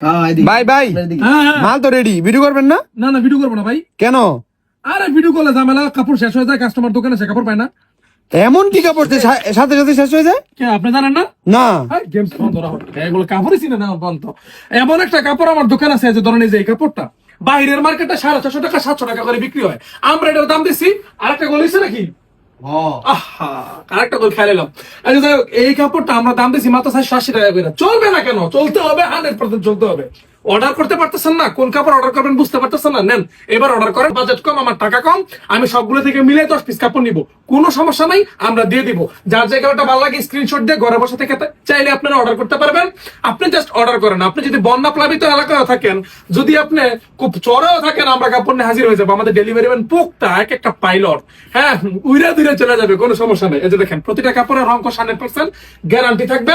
হ্যাঁ। ভাই ভাই এদিকে। হ্যাঁ হ্যাঁ। মাল তো রেডি ভিডিও করবেন না? না না ভিডিও করব না ভাই। কেন? আরে ভিডিও করলে ঝামেলা কাপড় শেষ হয়ে যায় কাস্টমার দোকানে সে কাপড় পায় না। এমন কি কাপড় সাথে সাথে শেষ হয়ে যায়? কে আপনি জানেন না? না। গেমস বন্ধ রাখো এগুলো কাপড়ই চিনে না বন্ধ। এমন একটা কাপড় আমার দোকান আছে যে ধরেন এই যে এই কাপড়টা। বাইরের মার্কেটে সাড়ে ছশো টাকা সাতশো টাকা করে বিক্রি হয়। আমরা এটার দাম দিচ্ছি আর একটা গলিছে নাকি? হ্যাঁ। আরেকটা গোল খেলে এলাম। আচ্ছা যাই হোক, এই কাপড়টা আমরা দাম দিচ্ছি মাত্র চারশো আশি টাকা করে। চলবে না কেন? চলতে হবে হান্ড্রেড পার্সেন্ট চলতে হবে। অর্ডার করতে পারতেছেন না? কোন কাপড় অর্ডার করবেন বুঝতে পারতেছেন না? নেন, এবার অর্ডার করেন। বাজেট কম, আমার টাকা কম, আমি সবগুলো থেকে মিলে দশ পিস কাপড় নিব। কোনো সমস্যা নাই, আমরা দিয়ে দিব। যার যে কাপড়টা ভালো লাগে স্ক্রিনশট দিয়ে ঘরে বসে থেকে চাইলে আপনারা অর্ডার করতে পারবেন। আপনি জাস্ট অর্ডার করেন। আপনি যদি বন্যা প্লাবিত এলাকায় থাকেন, যদি আপনি খুব চড়েও থাকেন, আমরা কাপড় নিয়ে হাজির হয়ে যাব। আমাদের ডেলিভারি ম্যান পোকটা এক একটা পাইলট হ্যাঁ উইরা দুইরা চলে যাবে, কোনো সমস্যা নেই। এই যে দেখেন, প্রতিটা কাপড়ের রঙ হান্ড্রেড পার্সেন্ট গ্যারান্টি থাকবে।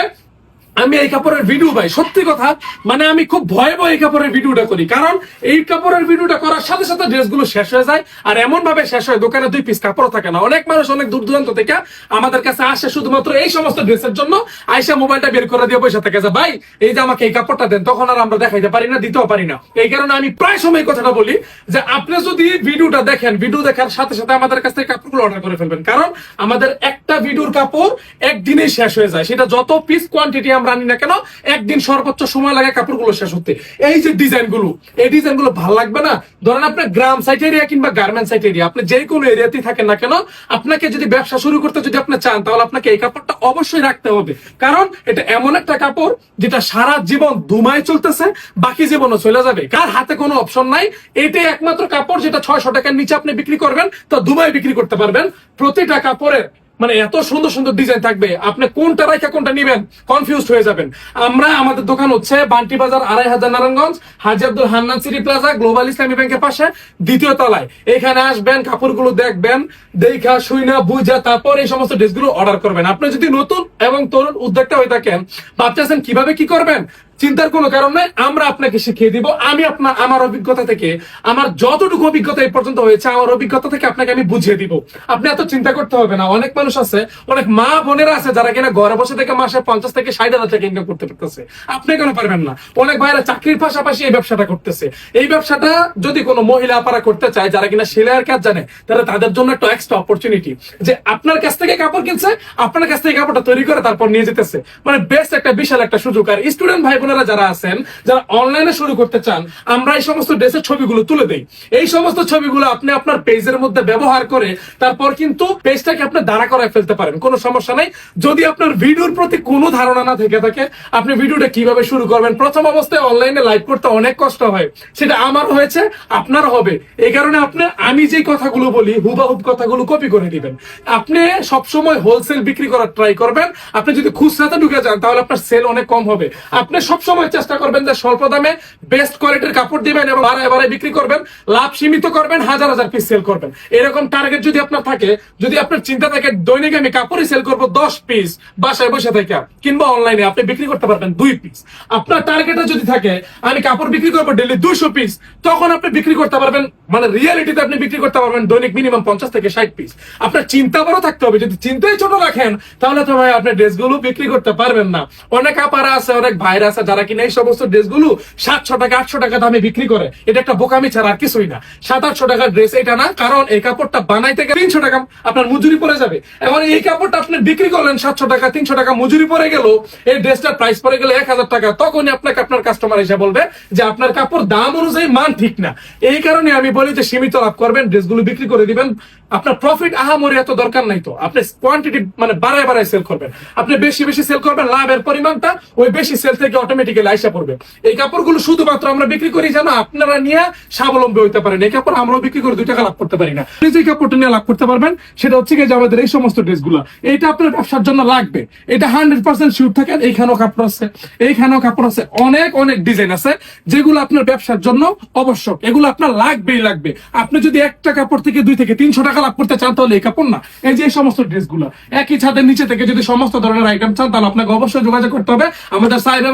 আমি এই কাপড়ের ভিডিও ভাই, সত্যি কথা মানে আমি খুব ভয়ে ভয়ে এই কাপড়ের ভিডিওটা করি। কারণ এই কাপড়ের ভিডিওটা করার সাথে সাথে ড্রেসগুলো শেষ হয়ে যায়, আর এমন ভাবে শেষ হয়, দোকানে দুই পিস কাপড় থাকে না। অনেক মানুষ অনেক দূর দূরান্ত থেকে আমাদের কাছে আসে শুধুমাত্র এই সমস্ত ড্রেসের জন্য, আইসা মোবাইলটা বের করে দিয়ে পয়সা থেকে ভাই, এই যে আমাকে এই কাপড়টা দেন, তখন আর আমরা দেখাইতে পারি না, দিতেও পারি না। এই কারণে আমি প্রায় সময় কথাটা বলি যে, আপনি যদি ভিডিওটা দেখেন ভিডিও দেখার সাথে সাথে আমাদের কাছ থেকে কাপড়গুলো অর্ডার করে ফেলবেন। কারণ আমাদের একটা ভিডিওর কাপড় একদিনেই শেষ হয়ে যায়। সেটা যত পিস কোয়ান্টিটি আনি না কেন, একদিন সর্বোচ্চ সময় লাগে কাপড়গুলো শেষ হতে। এই যে ডিজাইনগুলো এই ডিজাইনগুলো ভালো লাগবে না? ধরেন আপনার গ্রাম সাইট এরিয়া কিংবা গার্মেন্ট সাইট এরিয়া আপনি যে কোনো এরিয়াতেই থাকেন না কেন, আপনাকে যদি ব্যবসা শুরু করতে যদি আপনি চান, তাহলে আপনাকে এই কাপড়টা অবশ্যই রাখতে হবে। কারণ এটা এমন একটা কাপড় যেটা সারা জীবন ধুমায় চলতেছে, বাকি জীবনও চলে যাবে। কার হাতে কোনো অপশন নাই, এটাই একমাত্র কাপড় যেটা ছয়শো টাকার নিচে আপনি বিক্রি করবেন, তা ধুমায় বিক্রি করতে পারবেন। প্রতিটা কাপড়ের মানে এত সুন্দর সুন্দর ডিজাইন থাকবে। আপনি কোনটা রাখা কোনটা নিবেন কনফিউজ হয়ে যাবেন। আমরা আমাদের দোকান হচ্ছে বান্টি বাজার আড়াই হাজার Narayanganj, Haji Abdul Hannan city plaza global Islami ব্যাংকের পাশে, দ্বিতীয় তলায়। এখানে আসবেন, কাপড়গুলো দেখবেন, দেখা, শুইনা বুঝা তারপর এই সমস্ত ড্রেসগুলো অর্ডার করবেন। আপনি যদি নতুন এবং তরুণ উদ্যোক্তা হয়ে থাকেন, ভাবতেছেন কীভাবে কি করবেন? চিন্তার কোনো কারণ নাই, আমরা আপনাকে শিখিয়ে দিব। আমি আপনার আমার অভিজ্ঞতা থেকে, আমার যতটুকু অভিজ্ঞতা এই পর্যন্ত হয়েছে, আমার অভিজ্ঞতা থেকে আপনাকে আমি বুঝিয়ে দিব। আপনি এত চিন্তা করতে হবে না। অনেক মানুষ আছে, অনেক মা বোনেরা আছে যারা কিনা ঘরে বসে থেকে মাসে পঞ্চাশ থেকে ষাট হাজার টাকা ইনকাম করতে পারতেছে। আপনি কেন পারবেন না? অনেক ভাইরা চাকরির পাশাপাশি এই ব্যবসাটা করতেছে। এই ব্যবসাটা যদি কোনো মহিলা আপারা করতে চায়, যারা কিনা সেলাইয়ের কাজ জানে তাহলে তাদের জন্য একটা এক্সট্রা অপরচুনিটি যে আপনার কাছ থেকে কাপড় কিনছে, আপনার কাছ থেকে কাপড়টা তৈরি করে তারপর নিয়ে যেতেছে। মানে বেস্ট একটা বিশাল একটা সুযোগ। আর স্টুডেন্ট ভাই বোনেরা যারা আছেন, যারা অনলাইনে শুরু করতে চান, আমরা এই সমস্ত ড্রেসের ছবিগুলো তুলে দেই। এই সমস্ত ছবিগুলো আপনি আপনার পেজের মধ্যে ব্যবহার করে তারপর কিন্তু পেজটাকে আপনি দাঁড়া করায় ফেলতে পারেন। কোনো সমস্যা নাই। যদি আপনার ভিডিওর প্রতি কোনো ধারণা না থেকে থাকে, আপনি ভিডিওটা কীভাবে শুরু করবেন? প্রথম অবস্থায় অনলাইনে লাইভ করতে অনেক কষ্ট হয়। সেটা আমার হয়েছে, আপনার হবে। এই কারণে আপনি, আমি যে কথাগুলো বলি, হুবাহুব কথাগুলো কপি করে দিবেন। আপনি সবসময় হোলসেল বিক্রি করার ট্রাই করবেন। আপনি যদি খুচরাতে ঢুকে যান, তাহলে আপনার সেল অনেক কম হবে। আপনি সবসময় চেষ্টা করবেন যে স্বল্প দামে বেস্ট কোয়ালিটির কাপড় দিবেন এবং বাড়ায় বাড়ায় বিক্রি করবেন, লাভ সীমিত করবেন, হাজার হাজার পিস সেল করবেন। এরকম টার্গেট যদি আপনার থাকে, যদি আপনার চিন্তা থাকে, দৈনিক আমি কাপড়ই সেল করব দশ পিস বাসায় বসে থেকে, কিংবা অনলাইনে আপনি বিক্রি করতে পারবেন দুই পিস আপনার টার্গেটে যদি থাকে, আমি কাপড় বিক্রি করব ডেলি দুইশো পিস তখন আপনি বিক্রি করতে পারবেন মানে রিয়ালিটিতে আপনি বিক্রি করতে পারবেন দৈনিক মিনিমাম পঞ্চাশ থেকে ষাট পিস আপনার চিন্তা বড় থাকতে হবে, যদি চিন্তাই ছোট রাখেন, তাহলে তো ভাই আপনি ড্রেসগুলো বিক্রি করতে পারবেন না। অনেক আপারা আছে, অনেক ভাইরা আছে যারা কিনা এই সমস্ত ড্রেসগুলো সাতশো টাকা, আটশো টাকা দামে বিক্রি করে, এটা একটা বোকামি ছাড়া আর কিছুই না। সাত, আটশো টাকার ড্রেস এটা না, কারণ এই কাপড়টা বানাইতে গেলে তিনশো টাকা আপনার মজুরি পড়ে যাবে। এখন এই কাপড়টা আপনি বিক্রি করলেন সাতশো টাকা, তিনশো টাকা মজুরি পড়ে গেল, এই ড্রেসটার প্রাইস পড়ে গেল এক হাজার টাকা, তখনই আপনাকে আপনার কাস্টমার এসে বলবে যে আপনার কাপড় দাম অনুযায়ী মান ঠিক না। এই কারণে আমি বলি যে সীমিত লাভ করবেন ড্রেসগুলো বিক্রি করে দিবেন। আপনার প্রফিট আহামরি এত দরকার নাই তো। আপনি কোয়ান্টিটি মানে বাড়ায় বাড়ায় সেল করবেন। আপনি বেশি বেশি সেল করবেন, লাভের পরিমাণটা ওই বেশি সেল থেকে অটোমেটিক্যালি আইসা পড়বে। এই কাপড়গুলো শুধুমাত্র আমরা বিক্রি করি যেন আপনারা নিয়ে স্বাবলম্বী হতে পারেন। এই কাপড় আমরাও বিক্রি করে দুই টাকা লাভ করতে পারি না। আপনি যে কাপড়টা নিয়ে লাভ করতে পারবেন, সেটা হচ্ছে গিয়ে আমাদের এই সমস্ত ড্রেসগুলো। এইটা আপনার ব্যবসার জন্য লাগবে। এটা হান্ড্রেড পার্সেন্ট শিওর থাকেন, এইখানেও কাপড় আছে, এইখানেও কাপড় আছে। অনেক অনেক ডিজাইন আছে, যেগুলো আপনার ব্যবসার জন্য আবশ্যক। এগুলো আপনার লাগবেই লাগবে। আপনি যদি একটা কাপড় থেকে দুই থেকে তিনশো টাকা লাভ করতে চান, তাহলে এই কাপড় না। এই যে এই সমস্ত ড্রেসগুলো, একই ছাদের নিচে থেকে যদি সমস্ত ধরনের আইটেম চান, তাহলে আপনাকে অবশ্যই যোগাযোগ করতে হবে। আমাদের সাইবার